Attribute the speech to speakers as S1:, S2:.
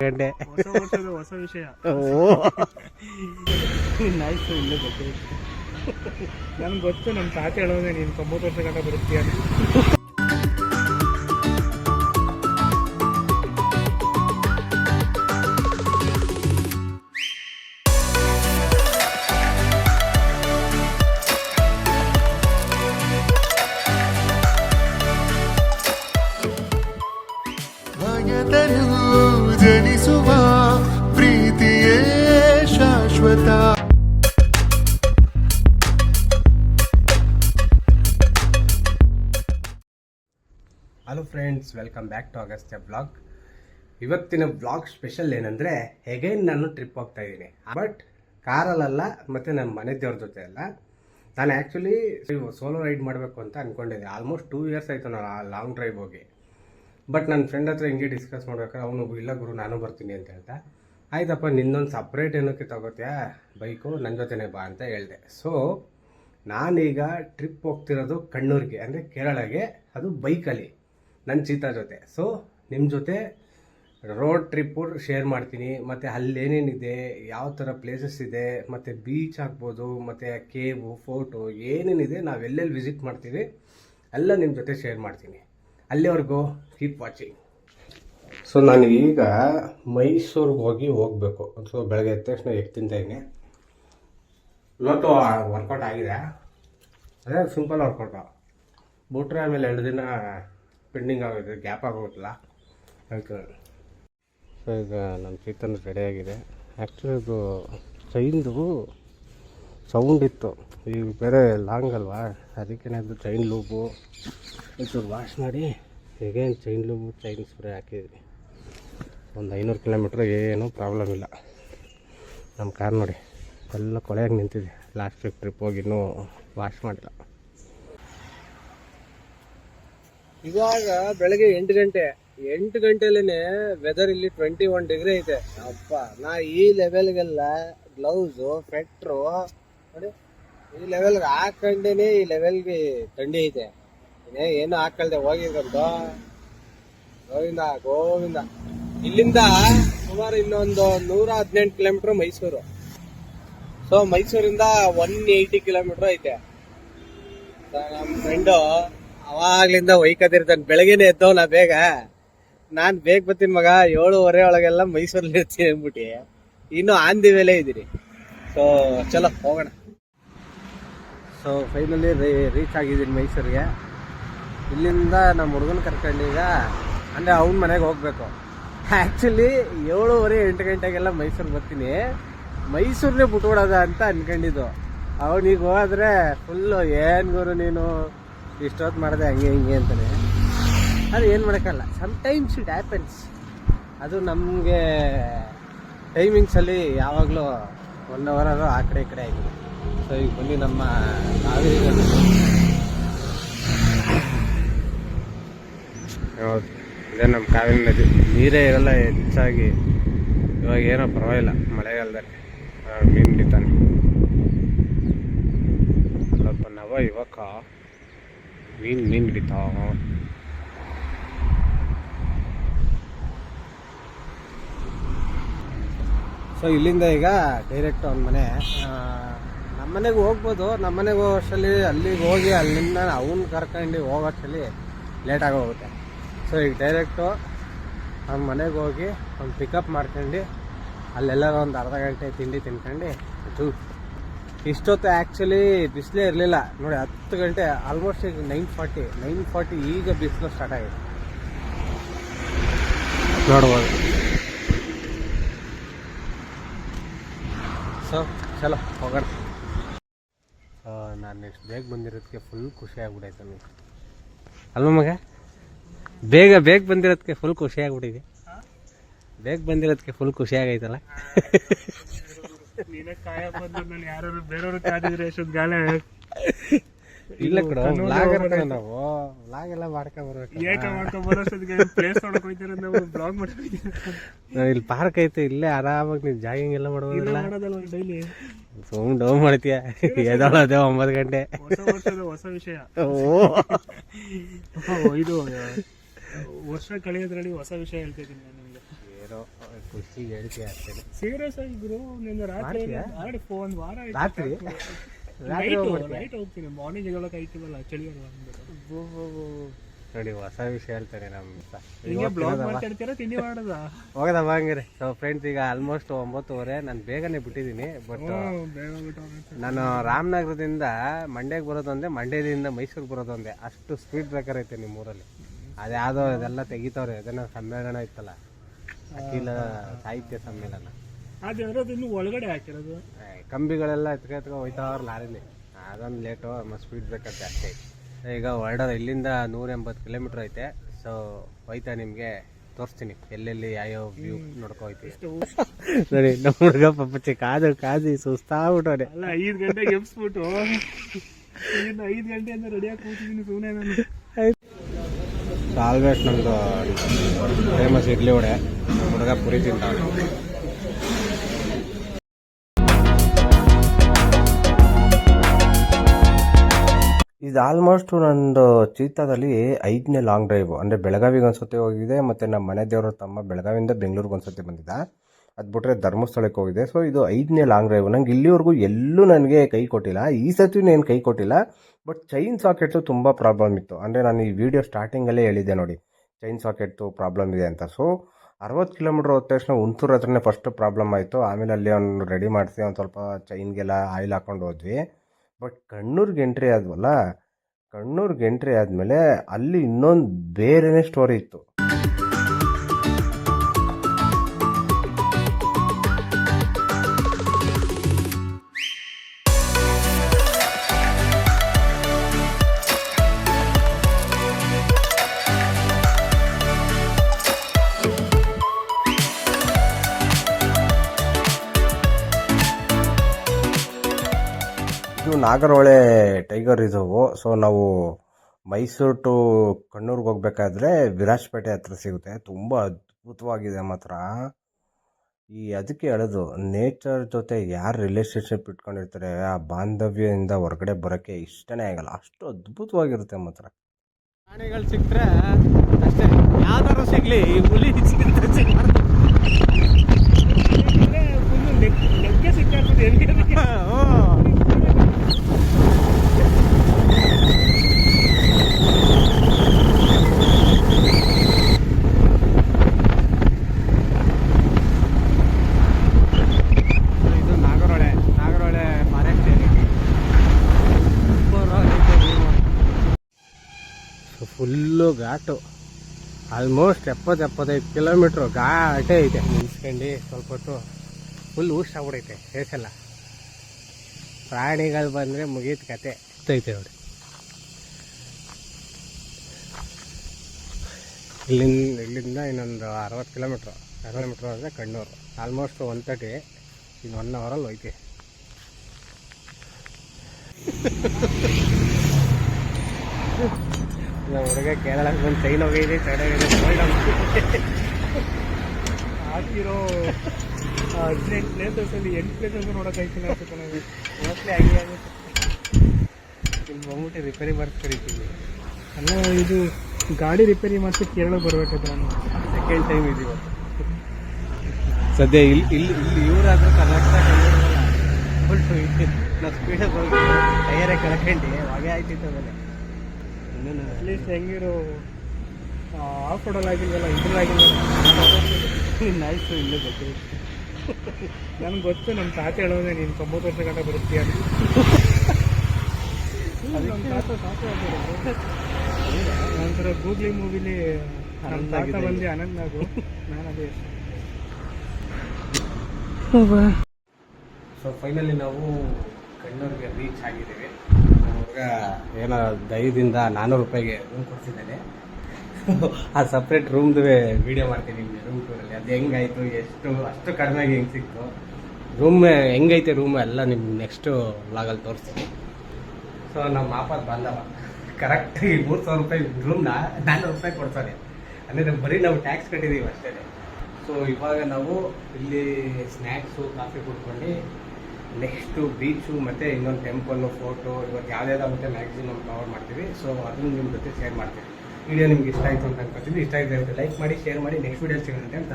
S1: ಗಂಟೆ
S2: ಹೊಸ ವಿಷಯ.
S1: ಓ.
S2: ಆಯ್ತು ಇಲ್ಲೇ ಗೊತ್ತಿರುತ್ತೆ. ನನ್ಗೆ ಗೊತ್ತು ನಮ್ಮ ತಾತ ಹೇಳೋದೇ ನೀನು ತೊಂಬತ್ತು ವರ್ಷ ಗಂಟ ಬರುತ್ತೀಯ
S3: ಜನಿಸುವ ಪ್ರೀತಿಯೇ ಶಾಶ್ವತ.
S1: Hello friends welcome back to Agastya blog ಇವತ್ತಿನ ಬ್ಲಾಗ್ ಸ್ಪೆಷಲ್ ಏನಂದರೆ ಹೆಗೈನ್ ನಾನು ಟ್ರಿಪ್ ಹೋಗ್ತಾ ಇದ್ದೀನಿ. ಬಟ್ ಕಾರಲ್ಲ ಮತ್ತು ನನ್ನ ಮನೆ ದೇವ್ರ ಜೊತೆ ಅಲ್ಲ. ನಾನು ಆ್ಯಕ್ಚುಲಿ ಸೋಲೋ ರೈಡ್ ಮಾಡಬೇಕು ಅಂತ ಅಂದ್ಕೊಂಡಿದ್ದೆ ಆಲ್ಮೋಸ್ಟ್ ಟೂ ಇಯರ್ಸ್ ಆಯಿತು ನಾನು ಆ ಲಾಂಗ್ ಡ್ರೈವ್ ಹೋಗಿ. ಬಟ್ ನನ್ನ ಫ್ರೆಂಡ್ ಹತ್ರ ಹಿಂಗೆ ಡಿಸ್ಕಸ್ ಮಾಡ್ಬೇಕಾದ್ರೆ ಅವನು ಇಲ್ಲ ಗುರು, ನಾನು ಬರ್ತೀನಿ ಅಂತ ಹೇಳ್ತಾ ಆಯ್ತಪ್ಪ, ನಿನ್ನೊಂದು ಸಪ್ರೇಟ್ ಏನಕ್ಕೆ ತಗೋತೀಯಾ? ಬೈಕು ನನ್ನ ಜೊತೆನೆ ಬಾ ಅಂತ ಹೇಳಿದೆ. ಸೊ ನಾನೀಗ ಟ್ರಿಪ್ ಹೋಗ್ತಿರೋದು ಕಣ್ಣೂರಿಗೆ, ಅಂದರೆ ಕೇರಳಗೆ, ಅದು ಬೈಕಲ್ಲಿ ನನ್ನ ಚೀತಾ ಜೊತೆ. ಸೊ ನಿಮ್ಮ ಜೊತೆ ರೋಡ್ ಟ್ರಿಪ್ಪು ಶೇರ್ ಮಾಡ್ತೀನಿ. ಮತ್ತು ಅಲ್ಲೇನೇನಿದೆ, ಯಾವ ಥರ ಪ್ಲೇಸಸ್ ಇದೆ, ಮತ್ತು ಬೀಚ್ ಆಗ್ಬೋದು, ಮತ್ತು ಕೇವು ಫೋಟೋ ಏನೇನಿದೆ ನಾವು ಎಲ್ಲೆಲ್ಲಿ ವಿಸಿಟ್ ಮಾಡ್ತೀವಿ, ಎಲ್ಲ ನಿಮ್ಮ ಜೊತೆ ಶೇರ್ ಮಾಡ್ತೀನಿ. ಅಲ್ಲಿವರೆಗೂ ಕೀಪ್ ವಾಚಿಂಗ್ ಸೊ ನಾನು ಈಗ ಮೈಸೂರಿಗೆ ಹೋಗಿ ಹೋಗಬೇಕು. ಸೊ ಬೆಳಗ್ಗೆ ಎದ್ದ ತಕ್ಷಣ ಎಗ್ ತಿಂತ ಇದ್ದೀನಿ ಇವತ್ತು ವರ್ಕೌಟ್ ಆಗಿದೆ. ಅದೇ ಸಿಂಪಲ್ ವರ್ಕೌಟು ಬಿಟ್ರೆ ಆಮೇಲೆ ಎರಡು ದಿನ ಪೆಂಡಿಂಗ್ ಆಗೋಯ್ತು ಗ್ಯಾಪ್ ಆಗೋಗಿಲ್ಲ ಅದಕ್ಕೆ. ಸೊ ಈಗ ನಮ್ಮ ಚೀತನ್ ರೆಡಿಯಾಗಿದೆ ಆ್ಯಕ್ಚುಲಿ ಇದು ಚೈನ್ದು ಸೌಂಡ್ ಇತ್ತು. ಈಗ ಬೇರೆ ಲಾಂಗ್ ಅಲ್ವಾ? ಅದಕ್ಕೇನಾದ್ರು ಅದು ಚೈನ್ ಲೂಬು ಒಂಚೂರು ವಾಶ್ ಮಾಡಿ ಹೇಗೇನು ಚೈನ್ ಲೂಬು ಚೈನ್ ಸ್ಪ್ರೇ ಹಾಕಿದ್ವಿ. ಒಂದು ಐನೂರು ಕಿಲೋಮೀಟ್ರ್ ಏನೂ ಪ್ರಾಬ್ಲಮ್ ಇಲ್ಲ. ನಮ್ಮ ಕಾರ್ ನೋಡಿ, ಎಲ್ಲ ಕೊಳೆಯಾಗಿ ನಿಂತಿದೆ. ಲಾಸ್ಟ್ ವೀಕ್ ಟ್ರಿಪ್ ಹೋಗಿ ಇನ್ನೂ ವಾಶ್ ಮಾಡಿಲ್ಲ.
S4: ಇವಾಗ ಬೆಳಗ್ಗೆ ಎಂಟು ಗಂಟೆ. ಎಂಟು ಗಂಟೆಲೇನೆ ವೆದರ್ ಇಲ್ಲಿ ಟ್ವೆಂಟಿ ಒನ್ ಡಿಗ್ರಿ ಐತೆ. ಅಪ್ಪ ನಾ ಈ ಲೆವೆಲ್ಗೆಲ್ಲ ಗ್ಲೌಸ್ ಫೆಟ್ರು ನೋಡಿ, ಈ ಲೆವೆಲ್ಗೆ ಹಾಕೊಂಡೇನೆ ಈ ಲೆವೆಲ್ಗೆ ಥಂಡಿ ಐತೆ. ಇನ್ನೇ ಏನು ಹಾಕಲ್ದೆ ಹೋಗಿರ್ಕಂದು ಗೋವಿಂದ ಗೋವಿಂದ. ಇಲ್ಲಿಂದ ಸುಮಾರು ಇನ್ನೊಂದು ನೂರ ಹದಿನೆಂಟು ಕಿಲೋಮೀಟರ್ ಮೈಸೂರು. ಸೊ ಮೈಸೂರಿಂದ ಒನ್ ಏಯ್ಟಿ ಕಿಲೋಮೀಟರ್ ಐತೆ. ನಮ್ಮ ಫ್ರೆಂಡು ಅವಾಗ್ಲಿಂದ ಒಯ್ಕದಿರ್ತಾನೆ ಬೆಳಗ್ಗೆನೆ ಎದ್ದವನ ಬೇಗ. ನಾನು ಬೇಗ ಬರ್ತೀನಿ ಮಗ, ಏಳುವರೆ ಒಳಗೆಲ್ಲ ಮೈಸೂರಲ್ಲಿ ಇರ್ತೀನಿ ಅಂದ್ಬಿಟ್ಟು. ಇನ್ನು ಆಂದಿ ಮೇಲೆ ಇದ್ದೀರಿ ಸೊ ಚಲೋ, ಹೋಗೋಣ.
S1: ಸೊ ಫೈನಲಿ ರೀಚ್ ಆಗಿದ್ದೀನಿ ಮೈಸೂರಿಗೆ. ಇಲ್ಲಿಂದ ನಮ್ಮ ಹುಡುಗನ ಕರ್ಕೊಂಡು ಈಗ, ಅಂದರೆ ಅವ್ನ ಮನೆಗೆ ಹೋಗ್ಬೇಕು. ಆ್ಯಕ್ಚುಲಿ ಏಳುವರೆ, ಎಂಟು ಗಂಟೆಗೆಲ್ಲ ಮೈಸೂರಿಗೆ ಬರ್ತೀನಿ. ಮೈಸೂರನ್ನೇ ಬಿಟ್ಬಿಡೋದ ಅಂತ ಅನ್ಕೊಂಡಿದ್ದು. ಅವನಿಗೆ ಹೋದ್ರೆ ಫುಲ್ಲು ಏನು ಗುರು ನೀನು? ಇಷ್ಟೊತ್ತು ಮಾಡಿದೆ ಹಂಗೆ ಹಿಂಗೆ ಅಂತಾನೆ. ಅದು ಏನು ಮಾಡೋಕ್ಕಲ್ಲ. ಸಮ್ಟೈಮ್ಸ್ ಇಟ್ ಹ್ಯಾಪನ್ಸ್ ಅದು ನಮಗೆ ಟೈಮಿಂಗ್ಸಲ್ಲಿ ಯಾವಾಗಲೂ ಒನ್ ಅವರ್ ಆ ಕಡೆ ಈ ಕಡೆ ಆಗಿದೆ. ಸೊ ಈಗ ಬನ್ನಿ ನಮ್ಮ ಕಾವೇರಿ ಹೌದು ಇದೇ ನಮ್ಮ ಕಾವೇರಿ ನದಿ. ನೀರೇ ಇರಲ್ಲ, ಹೆಚ್ಚಾಗಿ. ಇವಾಗ ಏನೋ ಪರವಾಗಿಲ್ಲ, ಮಳೆಗಾಲದಲ್ಲಿ. ಮೀನು ಹಿಡಿತಾನೆ. ಸ್ವಲ್ಪ ನವ ಯುವಕ ಮೀನು ಮೀನು ಹಿಡಿತಾವ ಸೊ ಇಲ್ಲಿಂದ ಈಗ ಡೈರೆಕ್ಟ್ ಅವ್ನ ಮನೆ. ನಮ್ಮ ಮನೆಗೆ ಹೋಗ್ಬೋದು. ನಮ್ಮ ಮನೆಗೆ ಹೋಗೋ ಅಷ್ಟರಲ್ಲಿ ಅಲ್ಲಿಗೆ ಹೋಗಿ ಅಲ್ಲಿಂದ ಅವನ್ನ ಕರ್ಕೊಂಡು ಹೋಗೋಷ್ಟಲ್ಲಿ ಲೇಟಾಗಿ ಹೋಗುತ್ತೆ. ಸೊ ಈಗ ಡೈರೆಕ್ಟು ಅವ್ನ ಮನೆಗೆ ಹೋಗಿ ಒಂದು ಪಿಕಪ್ ಮಾಡ್ಕೊಂಡು ಅಲ್ಲೆಲ್ಲರೂ ಒಂದು ಅರ್ಧ ಗಂಟೆ ತಿಂಡಿ ತಿನ್ಕೊಂಡು ಅದು ಇಷ್ಟೊತ್ತು ಆ್ಯಕ್ಚುಲಿ ಬಿಸಿಲೇ ಇರಲಿಲ್ಲ. ನೋಡಿ ಹತ್ತು ಗಂಟೆ ಆಲ್ಮೋಸ್ಟ್ ಈಗ ನೈನ್ ಫಾರ್ಟಿ ನೈನ್ ಫಾರ್ಟಿ ಈಗ ಬಿಸಿಲು ಸ್ಟಾರ್ಟ್ ಆಗಿದೆ. ನೋಡ್ಬೋದು. ಸೊ ಚಲೋ, ಹೋಗೋಣ. ನಾನು ನೆಕ್ಸ್ಟ್ ಬೇಗ ಬಂದಿರೋದಕ್ಕೆ ಫುಲ್ ಖುಷಿ ಆಗ್ಬಿಟ್ಟೈತೆ ನನಗೆ ಅಲ್ವ ಮಗ? ಬೇಗ ಬೇಗ ಬಂದಿರೋದಕ್ಕೆ ಫುಲ್ ಖುಷಿ ಆಗ್ಬಿಟ್ಟಿದೆ ಬೇಗ ಬಂದಿರೋದಕ್ಕೆ ಫುಲ್ ಖುಷಿ ಆಗೈತಲ್ಲ ಇಲ್ಲ ಕಡ. ನಾವು. ವ್ಲಾಗ್ ಎಲ್ಲ ಮಾಡ್ಕೊಂಡ್ ಬರ್ಬೇಕು ಇಲ್ಲಿ ಪಾರ್ಕ್ ಐತೆ ಇಲ್ಲೇ ಆರಾಮಾಗಿ ನೀವು ಜಾಗಿಂಗ್ ಎಲ್ಲ
S2: ಮಾಡೋದಿಲ್ಲ
S1: ಸುಮ್ ಡೌ ಮಾಡ್ತೀಯ? ಎದಳದೆ ಒಂಬತ್ತು ಗಂಟೆ.
S2: ಹೊಸ ವಿಷಯ.
S1: ಓ
S2: ಇದು ವರ್ಷ ಕಳೆಯೋದ್ರಲ್ಲಿ ಹೊಸ ವಿಷಯ ಹೇಳ್ತಿದ್ದೀನಿ ನಾನು ನಿಮಗೆ.
S1: ಏನೋ ಖುಷಿಗೆ ಹೇಳಿಕೆ ಆಗ್ತದೆ
S2: ಸೀರಿಯಸ್ ಆಗಿ ಗುರು ನಿನ್ನ ರಾತ್ರಿ ಆಡಿ ಒಂದು ವಾರ ಆಯ್ತು.
S1: ರಾತ್ರಿ? ರಾತ್ರಿ ಹೋಗ್ಬಿಡ್ತೀಯ?
S2: ನೈಟ್ ಹೋಗ್ತೀನಿ ಮಾರ್ನಿಂಗ್ ಎದ್ದೊಳಕ್ಕೆ ಆಯ್ತೀವಲ್ಲ ಚಳಿಗಾಲ ಅಂದ್ಬಿಟ್ಟು.
S1: ನೋಡಿ ಹೊಸ ವಿಷಯ ಹೇಳ್ತಾರೆ ನಮ್ಮ
S2: ಹಿಂಗೆ ಬ್ಲಾಗ್ ಮಾತಾಡ್ತೀರಾ ತಿಂಡಿ ಮಾಡೋದ?
S1: ಹೋಗದ ಹಂಗಾರೆ. ಸೊ ಫ್ರೆಂಡ್ಸ್ ಈಗ ಆಲ್ಮೋಸ್ಟ್ ಒಂಬತ್ತುವರೆ ನಾನು ಬೇಗನೆ ಬಿಟ್ಟಿದ್ದೀನಿ ಬಟ್
S2: ಬೇಗ ಬಿಟ್ಟು.
S1: ನಾನು ರಾಮನಗರದಿಂದ ಮಂಡ್ಯಕ್ಕೆ ಬರೋದೊಂದೇ ಮಂಡ್ಯದಿಂದ ಮೈಸೂರಿಗೆ ಬರೋದೊಂದೇ ಅಷ್ಟು ಸ್ಪೀಡ್ ಬ್ರೇಕರ್ ಐತೆ ನಿಮ್ಮ ಊರಲ್ಲಿ ಅದ್ಯಾವುದೋ ಇದೆಲ್ಲ ತೆಗಿತಾವ್ರೆ ಅದನ್ನ ಸಮ್ಮೇಳನ ಇತ್ತಲ್ಲ. ಅಖಿಲ ಸಾಹಿತ್ಯ ಸಮ್ಮೇಳನ.
S2: ಅದಂದ್ರೆ ಅದು ಇನ್ನು ಒಳಗಡೆ ಹಾಕಿರೋದು?
S1: ಏ, ಕಂಬಿಗಳೆಲ್ಲ ಎತ್ಕ ಎತ್ಕ ಹೋಯ್ತಾವ್ರ ಲಾರಿಲಿ. ಅದೊಂದು ಲೇಟು ಸ್ಪೀಡ್ ಬ್ರೇಕರ್ ಜಾಸ್ತಿ ಐತೆ ಈಗ ಹೊರಡೋದು ಇಲ್ಲಿಂದ ನೂರ ಎಂಬತ್ತು ಕಿಲೋಮೀಟ್ರ್ ಐತೆ. ಸೊ ಹೋಯ್ತಾ ನಿಮಗೆ ತೋರಿಸ್ತೀನಿ. ಎಲ್ಲೆಲ್ಲಿ ಯಾವ್ಯಾವ ವ್ಯೂ ನೋಡ್ಕೊ ಹೋಯ್ತೀವಿ. ನೋಡಿ ನಮ್ಮ ಹುಡುಗ ಪಪ್ಪಚ್ಚಿ ಕಾದು ಕಾದು ಸುಸ್ತಾಗ್ಬಿಟ್ಟವ್ರೆ
S2: ಅಲ್ಲ ಐದು ಗಂಟೆಗೆ ಎಬ್ಸ್ಬಿಟ್ಟು. ಇನ್ನು ಐದು ಗಂಟೆಯಿಂದ ರೆಡಿಯಾಗಿ ಕೂತಿದ್ದೀನಿ ಸುಮ್ಮನೆ ನಾನು.
S1: ಆಲ್ವೇಸ್ ನಮ್ಮದು ಫೇಮಸ್ ಇಡ್ಲಿ ವಡೆ. ಹುಡುಗ ಪುರಿ ತಿಂತಾವೆ ಇದು ಆಲ್ಮೋಸ್ಟ್ ನಂದು ಚೀತಾದಲ್ಲಿ ಐದನೇ ಲಾಂಗ್ ಡ್ರೈವ್ ಅಂದರೆ ಬೆಳಗಾವಿಗೆ ಒಂದ್ಸತಿ ಹೋಗಿದೆ, ಮತ್ತು ನಮ್ಮ ಮನೆ ದೇವರ ತಮ್ಮ ಬೆಳಗಾವಿಯಿಂದ ಬೆಂಗಳೂರಿಗೆ ಒಂದ್ಸತಿ ಬಂದಿದ್ದ. ಅದು ಬಿಟ್ಟರೆ ಧರ್ಮಸ್ಥಳಕ್ಕೆ ಹೋಗಿದೆ ಸೊ ಇದು ಐದನೇ ಲಾಂಗ್ ಡ್ರೈವ್ ನಂಗೆ ಇಲ್ಲಿವರೆಗೂ ಎಲ್ಲೂ ನನಗೆ ಕೈ ಕೊಟ್ಟಿಲ್ಲ. ಈ ಸತಿನೂ ಏನು ಕೈ ಕೊಟ್ಟಿಲ್ಲ. ಬಟ್ ಚೈನ್ ಸಾಕೆಟ್ಸು ತುಂಬ ಪ್ರಾಬ್ಲಮ್ ಇತ್ತು. ಅಂದರೆ ನಾನು ಈ ವಿಡಿಯೋ ಸ್ಟಾರ್ಟಿಂಗಲ್ಲೇ ಹೇಳಿದ್ದೆ ನೋಡಿ. ಚೈನ್ ಸಾಕೆಟ್ದು ಪ್ರಾಬ್ಲಮ್ ಇದೆ ಅಂತ. ಸೊ ಅರವತ್ತು ಕಿಲೋಮೀಟ್ರ್ ಹೋದ ತಕ್ಷಣ ಹುಣಸೂರು ಹತ್ರನೇ ಫಸ್ಟ್ ಪ್ರಾಬ್ಲಮ್ ಆಯಿತು. ಆಮೇಲೆ ಅಲ್ಲಿ ಅವ್ನು ರೆಡಿ ಮಾಡಿಸಿ ಒಂದು ಸ್ವಲ್ಪ ಚೈನ್ಗೆಲ್ಲ ಆಯಿಲ್ ಹಾಕೊಂಡು ಹೋದ್ವಿ. ಬಟ್ ಕಣ್ಣೂರಿಗೆ ಎಂಟ್ರಿ ಆದ್ವಲ್ಲ? ಕಣ್ಣೂರಿಗೆ ಎಂಟ್ರಿ ಆದಮೇಲೆ ಅಲ್ಲಿ ಇನ್ನೊಂದು ಬೇರೆನೇ ಸ್ಟೋರಿ ಇತ್ತು. Nagarahole tiger reserve. ಸೊ, ನಾವು ಮೈಸೂರು ಟು ಕಣ್ಣೂರಿಗೆ ಹೋಗ್ಬೇಕಾದ್ರೆ ವಿರಾಜಪೇಟೆ ಹತ್ರ ಸಿಗುತ್ತೆ. ತುಂಬ ಅದ್ಭುತವಾಗಿದೆ ಮಾತ್ರ. ಈ ಅದಕ್ಕೆ ಹೇಳೋದು, ನೇಚರ್ ಜೊತೆ ಯಾರು ರಿಲೇಷನ್ಶಿಪ್ ಇಟ್ಕೊಂಡಿರ್ತಾರೆ, ಆ ಬಾಂಧವ್ಯದಿಂದ ಹೊರಗಡೆ ಬರೋಕ್ಕೆ ಇಷ್ಟನೇ ಆಗಲ್ಲ. ಅಷ್ಟು ಅದ್ಭುತವಾಗಿರುತ್ತೆ ಮಾತ್ರ. ಪ್ರಾಣಿಗಳು ಸಿಕ್ಕರೆ ಅಷ್ಟೇ. ಯಾವ್ದಾದ್ರು ಸಿಗಲಿ ಹುಲಿ
S2: ಫುಲ್ಲು ಲೆಕ್ಕ ಸಿಕ್ಕಾಡ್ತದೆ ಎಲ್ಲಿ
S1: ಇದು Nagarahole Nagarahole forest full ghat. Almost ಎಪ್ಪತ್ತು ಎಪ್ಪತ್ತೈದು ಕಿಲೋಮೀಟ್ರು ಘಾಟೇ ಐತೆ ನಿಲ್ಸ್ಕೊಂಡು ಸ್ವಲ್ಪ ಹೊತ್ತು ಫುಲ್ ಊಷ್ಟ ಆಗ್ಬಿಡೈತೆ ಫೇಸೆಲ್ಲ ಪ್ರಾಣಿಗಳು ಬಂದರೆ ಮುಗೀತು ಕತೆ. ಐತೆ ನೋಡಿ. ಇಲ್ಲಿಂದ ಇಲ್ಲಿಂದ ಇನ್ನೊಂದು ಅರವತ್ತು ಕಿಲೋಮೀಟ್ರು ಅರವತ್ತು ಕಿಲೋಮೀಟ್ರ್ ಅಂದರೆ ಕಣ್ಣೂರು. ಆಲ್ಮೋಸ್ಟ್ ಒನ್ ತರ್ಟಿ ಇನ್ನು ಒನ್ ಅವರಲ್ಲಿ ಹೋಯ್ತಿ. ಹುಡುಗ ಕೇರಳಕ್ಕೆ ಬಂದು ಚೈನ್ ಹೋಗಿದೆ
S2: ಹಾಕಿರೋ ಹದಿನೆಂಟು ಪ್ಲೇಸಸಲ್ಲಿ ಎಂಟು ಪ್ಲೇಸಸ್ ನೋಡೋಕ್ಕಾಯ್ತಿಲ್ಲ ನನಗೆ
S1: ಮೋಸ್ಟ್ಲಿ ಆಗಿ ಆಗುತ್ತೆ. ಇಲ್ಲಿ ಬಂದ್ಬಿಟ್ಟು ರಿಪೇರಿ ಮಾಡಿಸ್ಕೊಡಿದ್ದೀವಿ
S2: ಅಲ್ಲ ಇದು ಗಾಡಿ ರಿಪೇರಿ ಮಾಡಿಸಿ ಕೇರಳ ಬರ್ಬೇಕಾದ್ರೆ ನಾನು.
S1: ಸೆಕೆಂಡ್ ಟೈಮ್ ಇದು ಇವತ್ತು. ಸದ್ಯ ಇಲ್ಲಿ ಇಲ್ಲಿ ಇಲ್ಲಿ ಇವರಾದರೂ ಕರ್ನಾಟಕ ಫುಲ್ ನಾವು ಸ್ಪೀಡಾಗಿ ಹೋಗಿ ಟೈರೇ ಕಳ್ಕೊಂಡು ಹೊಗೆ ಆಯ್ತಿತ್ತು ಆಮೇಲೆ.
S2: ಅಟ್ಲೀಸ್ಟ್ ಹೆಂಗಿರೋ ಆಫ್ ಆಗಿಲ್ವಲ್ಲ ಆಗಿಲ್ವಲ್ಲ.
S1: ನಾಯ್ಸು ಇನ್ನೂ ಗೊತ್ತಿಲ್ಲ
S2: ನನಗೆ ಗೊತ್ತು ನಮ್ಮ ತಾತ ಹೇಳೋದೇ ನೀನು ತೊಂಬತ್ತು ವರ್ಷ ಗಂಟ ಬರುತ್ತೀಯ. ಒಂಥರ ಗೂಗ್ಲಿ ಮೂವಿಲಿ ನಮ್ಮ ತಾತ ಬಂದು ಆನಂದ್ ನಾಗು. ನಾನು ಅದೇ.
S1: ಸೊ ಫೈನಲಿ ನಾವು ಕಣ್ಣೂರಿಗೆ ರೀಚ್ ಆಗಿದ್ದೀವಿ. ಹುಡುಗ ಏನೋ ದಯದಿಂದ ನಾನ್ನೂರು ರೂಪಾಯಿಗೆ ರೂಮ್ ಕೊಡ್ತಿದ್ದಾನೆ ಆ ಸಪ್ರೇಟ್ ರೂಮ್ದು ವಿಡಿಯೋ ಮಾಡ್ತೀನಿ ನಿಮಗೆ ರೂಮ್ ಟೂರಲ್ಲಿ ಅದು ಹೆಂಗಾಯ್ತು, ಎಷ್ಟು, ಅಷ್ಟು ಕಡಿಮೆಗೆ ಹೆಂಗೆ ಸಿಕ್ತು? ರೂಮ್ ಹೆಂಗೈತೆ ರೂಮ್ ಎಲ್ಲ ನಿಮ್ಗೆ ನೆಕ್ಸ್ಟು ವ್ಲಾಗಲ್ಲಿ ತೋರಿಸ್ತೀನಿ. ಸೊ ನಮ್ಮ ಮಾಪದ ಬಂದವ. ಕರೆಕ್ಟಾಗಿ ಮೂರು ಸಾವಿರ ರೂಪಾಯಿ ರೂಮ್ನ ನಾನ್ನೂರು ರೂಪಾಯಿ ಕೊಡ್ತಾರೆ ಅಂದರೆ ಬರೀ ನಾವು ಟ್ಯಾಕ್ಸ್ ಕಟ್ಟಿದ್ದೀವಿ ಅಷ್ಟೇ ಸೊ ಇವಾಗ ನಾವು ಇಲ್ಲಿ ಸ್ನ್ಯಾಕ್ಸು ಕಾಫಿ ಕುಡ್ಕೊಂಡು ನೆಕ್ಸ್ಟು ಬೀಚು ಮತ್ತು ಇನ್ನೊಂದು ಟೆಂಪಲ್ಲು, ಫೋಟೋ ಇವತ್ತು ಮ್ಯಾಗ್ಝಿನ್ ಮ್ಯಾಕ್ಸಿಮಮ್ ಕವರ್ ಮಾಡ್ತೀವಿ. ಸೊ ಅದನ್ನು ನಿಮ್ಮ ಜೊತೆ ಶೇರ್ ಮಾಡ್ತೀವಿ ವಿಡಿಯೋ ನಿಮ್ಗೆ ಇಷ್ಟ ಆಯಿತು ಅಂತ ಅನ್ಕೊತೀವಿ ಇಷ್ಟ ಆಗಿದೆ ಲೈಕ್ ಮಾಡಿ ಶೇರ್ ಮಾಡಿ. ನೆಕ್ಸ್ಟ್ ವಿಡಿಯೋ ಸಿಗೋಣ ಅಂತ